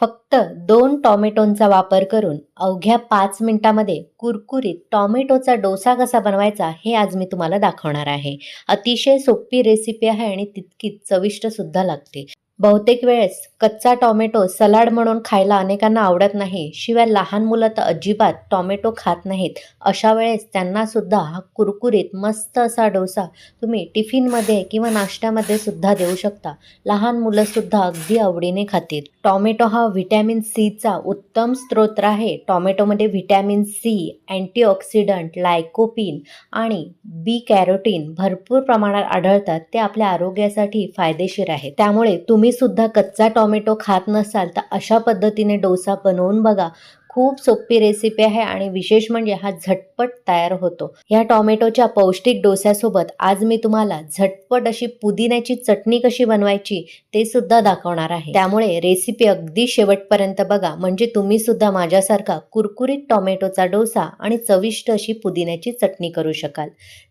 फक्त दोन टॉमॅटोंचा वापर करून अवघ्या पाच मिनिटामध्ये कुरकुरीत टॉमॅटोचा डोसा कसा बनवायचा हे आज मी तुम्हाला दाखवणार आहे. अतिशय सोपी रेसिपी आहे आणि तितकीच चविष्टसुद्धा लागते. बहुतेक वेळेस कच्चा टॉमॅटो सलाड म्हणून खायला अनेकांना आवडत नाही शिवाय लहान मुलं तर अजिबात टॉमॅटो खात नाहीत. अशा वेळेस त्यांना सुद्धा हा कुरकुरीत मस्त असा डोसा तुम्ही टिफिनमध्ये किंवा नाश्त्यामध्ये सुद्धा देऊ शकता. लहान मुलंसुद्धा अगदी आवडीने खातील. टॉमॅटो हा व्हिटॅमिन सीचा उत्तम स्रोत आहे. टॉमॅटोमध्ये व्हिटॅमिन सी अँटीऑक्सिडंट लायकोपिन आणि बी कॅरोटीन भरपूर प्रमाणात आढळतात. ते आपल्या आरोग्यासाठी फायदेशीर आहे. त्यामुळे तुम्ही सुद्धा कच्चा टॉमॅटो खात नसाल तर अशा पद्धतीने डोसा बनवून बघा. खूप सोपी रेसिपी आहे आणि विशेष म्हणजे हा झटपट तयार होतो. या टॉमॅटोच्या पौष्टिक डोस्यासोबत आज मी तुम्हाला झटपट अशी पुदिन्याची चटणी कशी बनवायची ते सुद्धा दाखवणार आहे. त्यामुळे रेसिपी अगदी शेवटपर्यंत बघा. म्हणजे तुम्ही सुद्धा माझ्यासारखा कुरकुरीत टॉमॅटोचा डोसा आणि चविष्ट अशी पुदिन्याची चटणी करू शकाल.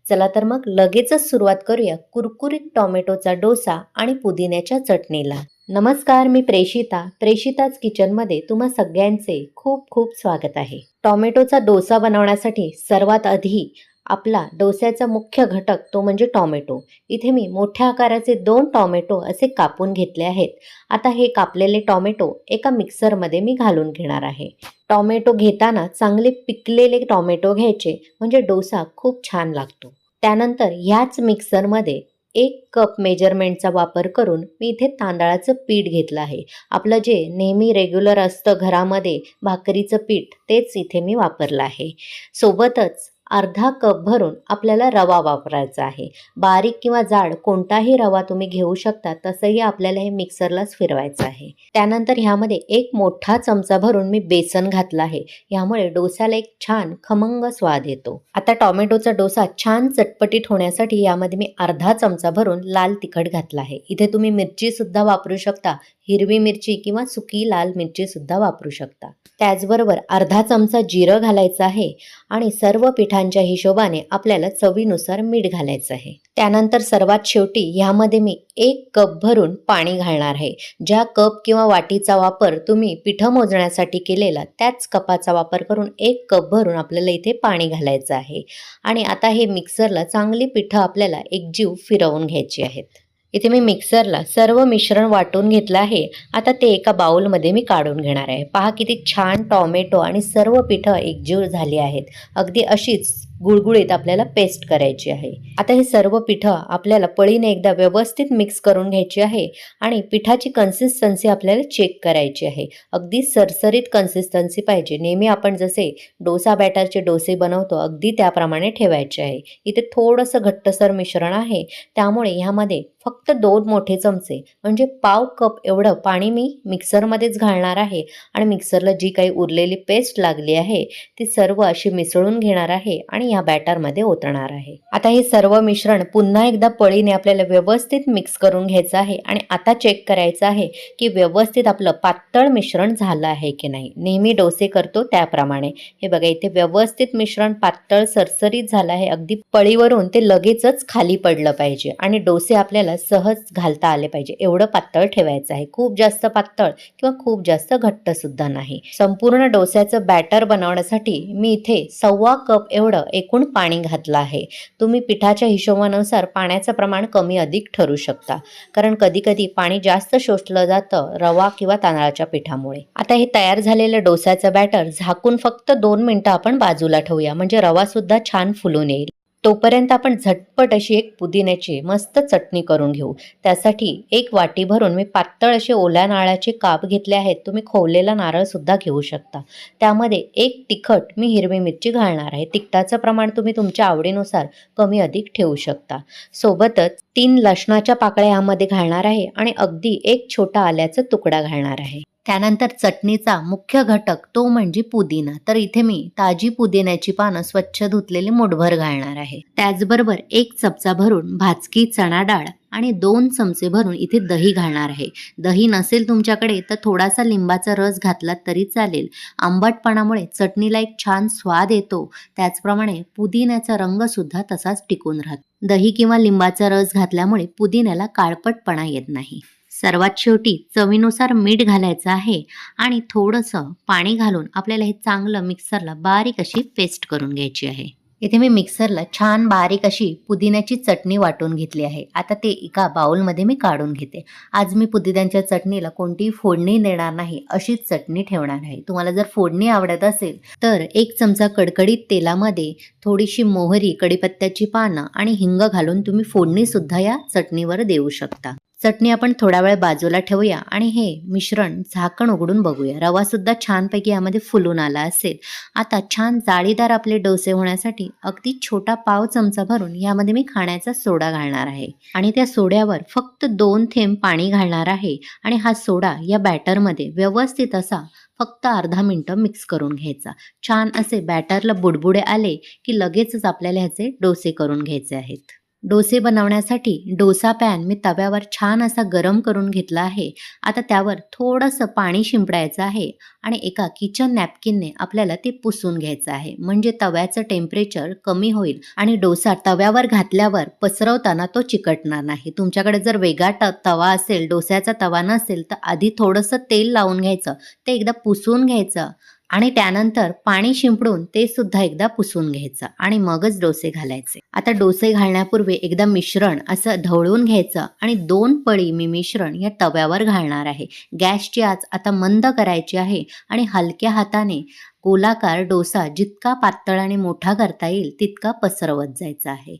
चला तर मग लगेचच सुरुवात करूया कुरकुरीत टॉमॅटोचा डोसा आणि पुदिन्याच्या चटणीला. नमस्कार मी प्रेषिता प्रेषिताच किचनमध्ये तुम्हा सगळ्यांचे खूप खूप स्वागत आहे. टॉमॅटोचा डोसा बनवण्यासाठी सर्वात आधी आपला डोस्याचा मुख्य घटक तो म्हणजे टॉमॅटो. इथे मी मोठ्या आकाराचे दोन टॉमॅटो असे कापून घेतले आहेत. आता हे कापलेले टॉमॅटो एका मिक्सरमध्ये मी घालून घेणार आहे. टॉमॅटो घेताना चांगले पिकलेले टॉमॅटो घ्यायचे म्हणजे डोसा खूप छान लागतो. त्यानंतर ह्याच मिक्सरमध्ये एक कप मेजरमेंटचा वापर करून मी इथे तांदळाचं पीठ घेतलं आहे. आपलं जे नेहमी रेग्युलर असतं घरामध्ये भाकरीचं पीठ तेच इथे मी वापरलं आहे. सोबतच अर्धा कप भरून आपल्याला रवा वापरायचा आहे. बारीक किंवा जाड कोणताही रवा तुम्ही घेऊ शकता तसंही आपल्याला हे मिक्सरलाच फिरवायचं आहे. त्यानंतर ह्यामध्ये एक मोठा चमचा भरून मी बेसन घातलं आहे. ह्यामुळे डोसाला एक छान खमंग स्वाद येतो. आता टॉमॅटोचा डोसा छान चटपटीत होण्यासाठी यामध्ये मी अर्धा चमचा भरून लाल तिखट घातला आहे. इथे तुम्ही मिरची सुद्धा वापरू शकता हिरवी मिरची किंवा सुकी लाल मिरचीसुद्धा वापरू शकता. त्याचबरोबर अर्धा चमचा जिरं घालायचं आहे आणि सर्व पिठांच्या हिशोबाने आपल्याला चवीनुसार मीठ घालायचं आहे. त्यानंतर सर्वात शेवटी ह्यामध्ये मी एक कप भरून पाणी घालणार आहे. ज्या कप किंवा वाटीचा वापर तुम्ही पिठं मोजण्यासाठी केलेला त्याच कपाचा वापर करून एक कप भरून आपल्याला इथे पाणी घालायचं आहे. आणि आता हे मिक्सरला चांगली पिठं आपल्याला एकजीव फिरवून घ्यायची आहेत. इथे मी मिक्सरला सर्व मिश्रण वाटून घेतलं आहे. आता ते एका बाउलमध्ये मी काढून घेणार आहे. पहा किती छान टॉमॅटो आणि सर्व पिठं एकजीव झाली आहेत. अगदी अशीच गुळगुळीत आपल्याला पेस्ट करायची आहे. आता हे सर्व पिठं आपल्याला पळीने एकदा व्यवस्थित मिक्स करून घ्यायची आहे आणि पिठाची कन्सिस्टन्सी आपल्याला चेक करायची आहे. अगदी सरसरीत कन्सिस्टन्सी पाहिजे. नेहमी आपण जसे डोसा बॅटरचे डोसे बनवतो अगदी त्याप्रमाणे ठेवायचे आहे. इथे थोडंसं घट्टसर मिश्रण आहे. त्यामुळे ह्यामध्ये फक्त दोन मोठे चमचे म्हणजे पाव कप एवढं पाणी मी मिक्सरमध्येच घालणार आहे. आणि मिक्सरला जी काही उरलेली पेस्ट लागली आहे ती सर्व अशी मिसळून घेणार आहे आणि या बॅटरमध्ये ओतणार आहे. आता हे सर्व मिश्रण पुन्हा एकदा पळीने आपल्याला व्यवस्थित मिक्स करून घ्यायचं आहे आणि आता चेक करायचं आहे की व्यवस्थित आपलं पातळ मिश्रण झालं आहे की नाही. नेहमी डोसे करतो त्याप्रमाणे. हे बघा इथे व्यवस्थित मिश्रण पातळ सरसरीत झालं आहे. अगदी पळीवरून ते लगेचच खाली पडलं पाहिजे आणि डोसे आपल्याला सहज घालता आले पाहिजे. एवढं पातळ ठेवायचं आहे. खूप जास्त पातळ किंवा खूप जास्त घट्ट सुद्धा नाही. संपूर्ण डोस्याचं बॅटर बनवण्यासाठी मी इथे सव्वा कप एवढं एकूण पाणी घातलं आहे. तुम्ही पिठाच्या हिशोबानुसार पाण्याचं प्रमाण कमी अधिक ठरू शकता. कारण कधी कधी पाणी जास्त शोषलं जातं रवा किंवा तांदळाच्या पिठामुळे. आता हे तयार झालेलं डोस्याचं बॅटर झाकून फक्त दोन मिनटं आपण बाजूला ठेवूया. म्हणजे रवा सुद्धा छान फुलून येईल. तोपर्यंत आपण झटपट अशी एक पुदिन्याची मस्त चटणी करून घेऊ. त्यासाठी एक वाटी भरून मी पातळ असे ओल्या नारळाचे काप घेतले आहेत. तुम्ही खोवलेला नारळसुद्धा घेऊ शकता. त्यामध्ये एक तिखट मी हिरवी मिरची घालणार आहे. तिखटाचं प्रमाण तुम्ही तुमच्या आवडीनुसार कमी अधिक ठेवू शकता. सोबतच तीन लसणाच्या पाकळ्या यामध्ये घालणार आहे आणि अगदी एक छोटा आल्याचा तुकडा घालणार आहे. त्यानंतर चटणीचा मुख्य घटक तो म्हणजे पुदिना. तर इथे मी ताजी पुदिन्याची पानं स्वच्छ धुतलेली मुठभर घालणार आहे. त्याचबरोबर एक चमचा भरून भाजकी चणा डाळ आणि दोन चमचे भरून इथे दही घालणार आहे. दही नसेल तुमच्याकडे तर थोडासा लिंबाचा रस घातला तरी चालेल. आंबटपणामुळे चटणीला एक छान स्वाद येतो. त्याचप्रमाणे पुदिन्याचा रंग सुद्धा तसाच टिकून राहतो. दही किंवा लिंबाचा रस घातल्यामुळे पुदिन्याला काळपटपणा येत नाही. सर्वात शेवटी चवीनुसार मीठ घालायचं आहे आणि थोडंसं पाणी घालून आपल्याला हे चांगलं मिक्सरला बारीक अशी पेस्ट करून घ्यायची आहे. इथे मी मिक्सरला छान बारीक अशी पुदिन्याची चटणी वाटून घेतली आहे. आता ते एका बाउलमध्ये मी काढून घेते. आज मी पुदिन्याच्या चटणीला कोणतीही फोडणी देणार नाही अशीच चटणी ठेवणार आहे. तुम्हाला जर फोडणी आवडत असेल तर एक चमचा कडकडीत तेलामध्ये थोडीशी मोहरी कडीपत्त्याची पानं आणि हिंग घालून तुम्ही फोडणीसुद्धा या चटणीवर देऊ शकता. चटणी आपण थोडा वेळ बाजूला ठेवूया आणि हे मिश्रण झाकण उघडून बघूया. रवासुद्धा छानपैकी यामध्ये फुलून आला असेल. आता छान जाळीदार आपले डोसे होण्यासाठी अगदी छोटा पाव चमचा भरून यामध्ये मी खाण्याचा सोडा घालणार आहे. आणि त्या सोड्यावर फक्त दोन थेंब पाणी घालणार आहे. आणि हा सोडा या बॅटरमध्ये व्यवस्थित असा फक्त अर्धा मिनटं मिक्स करून घ्यायचा. छान असे बॅटरला बुडबुडे आले की लगेचच आपल्याला ह्याचे डोसे करून घ्यायचे आहेत. डोसे बनवण्यासाठी डोसा पॅन मी तव्यावर छान असा गरम करून घेतला आहे. आता त्यावर थोडंसं पाणी शिंपडायचं आहे आणि एका किचन नॅपकिनने आपल्याला ते पुसून घ्यायचं आहे. म्हणजे तव्याचं टेम्परेचर कमी होईल आणि डोसा तव्यावर घातल्यावर पसरवताना तो चिकटणार नाही. तुमच्याकडे जर वेगळा ट तवा असेल डोस्याचा तवा नसेल तर आधी थोडंसं तेल लावून घ्यायचं. ते एकदा पुसून घ्यायचं. आणि त्यानंतर पाणी शिंपडून ते सुद्धा एकदा पुसून घ्यायचं आणि मगच डोसे घालायचे. आता डोसे घालण्यापूर्वी एकदा मिश्रण असं ढवळून घ्यायचं आणि दोन पळी मी मिश्रण या तव्यावर घालणार आहे. गॅसची आच आता मंद करायची आहे आणि हलक्या हाताने गोलाकार डोसा जितका पातळ आणि मोठा करता येईल तितका पसरवत जायचा आहे.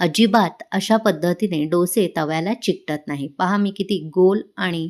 अजिबात अशा पद्धतीने डोसे तव्याला चिकटत नाही. पहा मी किती गोल आणि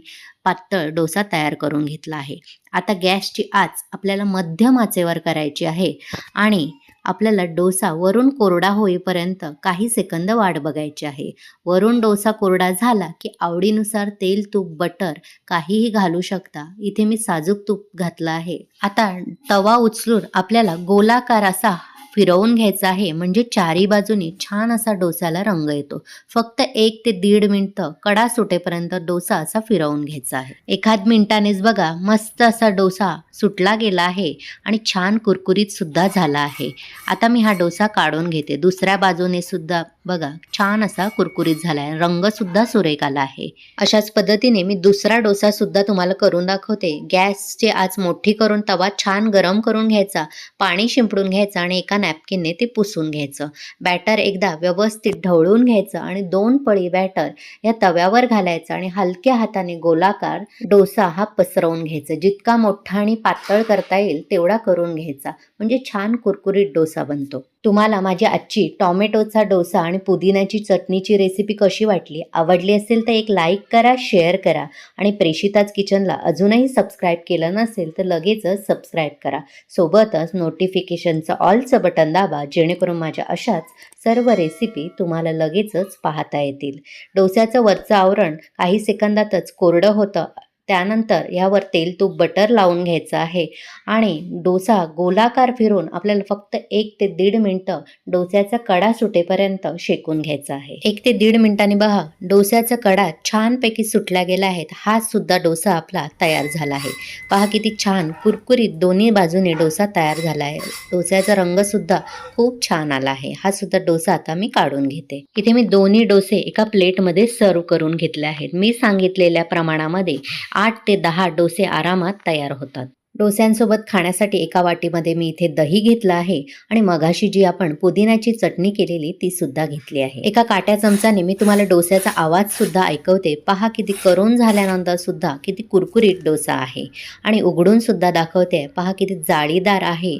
पातळ डोसा तयार करून घेतला आहे. आता गॅसची आच आपल्याला मध्यम आचेवर करायची आहे आणि आपल्याला डोसा वरून कोरडा होईपर्यंत काही सेकंद वाट बघायची आहे. वरून डोसा कोरडा झाला की आवडीनुसार तेल तूप बटर काहीही घालू शकता. इथे मी साजूक तूप घातलं आहे. आता तवा उचलून आपल्याला गोलाकार असा फिरवून घ्यायचा आहे म्हणजे चारी बाजूनी छान असा डोसाला रंग येतो. फक्त एक ते दीड मिनटं कडा सुटेपर्यंत डोसा असा फिरवून घ्यायचा आहे. एखाद मिनिटानेच बघा मस्त असा डोसा सुटला गेला आहे आणि छान कुरकुरीत सुद्धा झाला आहे. आता मी हा डोसा काढून घेते. दुसऱ्या बाजूने सुद्धा बघा छान असा कुरकुरीत झाला आहे रंग सुद्धा सुरेख आला आहे. अशाच पद्धतीने मी दुसरा डोसा सुद्धा तुम्हाला करून दाखवते. गॅसची आज मोठी करून तवा छान गरम करून घ्यायचा पाणी शिंपडून घ्यायचं आणि एका नॅपकिनने ते पुसून घ्यायचं. बॅटर एकदा व्यवस्थित ढवळून घ्यायचं आणि दोन पळी बॅटर या तव्यावर घालायचं आणि हलक्या हाताने गोलाकार डोसा हा पसरवून घ्यायचा. जितका मोठा आणि पातळ करता येईल तेवढा करून घ्यायचा. म्हणजे छान कुरकुरीत डोसा बनतो. तुम्हाला माझी आजची टॉमॅटोचा डोसा आणि पुदिन्याची चटणीची रेसिपी कशी वाटली? आवडली असेल तर एक लाईक करा शेअर करा आणि प्रेषिताच किचनला अजूनही सबस्क्राईब केलं नसेल तर लगेचच सबस्क्राईब करा. सोबतच नोटिफिकेशनचं ऑलचं बटन दाबा जेणेकरून माझ्या अशाच सर्व रेसिपी तुम्हाला लगेचच पाहता येतील. डोस्याचं वरचं आवरण काही सेकंदातच कोरडं होतं. त्यानंतर यावर तेल तूप बटर लावून घ्यायचं आहे. आणि डोसा गोलाकार फिरून आपल्याला फक्त एक ते दीड मिनटं डोस्याचा कडा सुटेपर्यंत शेकून घ्यायचा आहे. एक ते दीड मिनिटांनी बघा डोस्याचा कडा छानपैकी सुटला गेला आहे. हा सुद्धा डोसा आपला तयार झाला आहे. पहा किती छान कुरकुरीत दोन्ही बाजूने डोसा तयार झाला आहे. डोस्याचा रंगसुद्धा खूप छान आला आहे. हा सुद्धा डोसा आता मी काढून घेते. इथे मी दोन्ही डोसे एका प्लेटमध्ये सर्व करून घेतले आहेत. मी सांगितलेल्या प्रमाणामध्ये आठ ते दहा डोसे आरामात तयार होतात. डोस्यांसोबत खाण्यासाठी एका वाटीमध्ये मी इथे दही घेतलं आहे आणि मगाशी जी आपण पुदिन्याची चटणी केलेली ती सुद्धा घेतली आहे. एका काट्या चमचाने मी तुम्हाला डोस्याचा आवाज सुद्धा ऐकवते. पहा किती करून झाल्यानंतर सुद्धा किती कुरकुरीत डोसा आहे. आणि उघडून सुद्धा दाखवते. पहा किती जाळीदार आहे.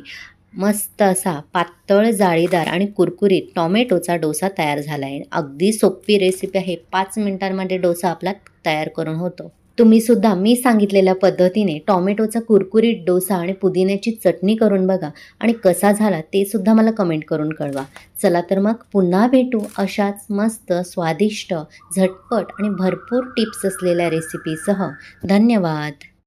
मस्त असा पातळ जाळीदार आणि कुरकुरीत टॉमॅटोचा डोसा तयार झाला आहे अगदी सोपी रेसिपी आहे. पाच मिनिटांमध्ये डोसा आपला तयार करून होतो. तुम्ही सुद्धा मी सांगितलेल्या पद्धतीने टॉमॅटोचा कुरकुरीत डोसा आणि पुदिन्याची चटणी करून बघा आणि कसा झाला ते सुद्धा मला कमेंट करून कळवा. चला तर मग पुन्हा भेटू अशाच मस्त स्वादिष्ट झटपट आणि भरपूर टिप्स असलेल्या रेसिपीसह. धन्यवाद.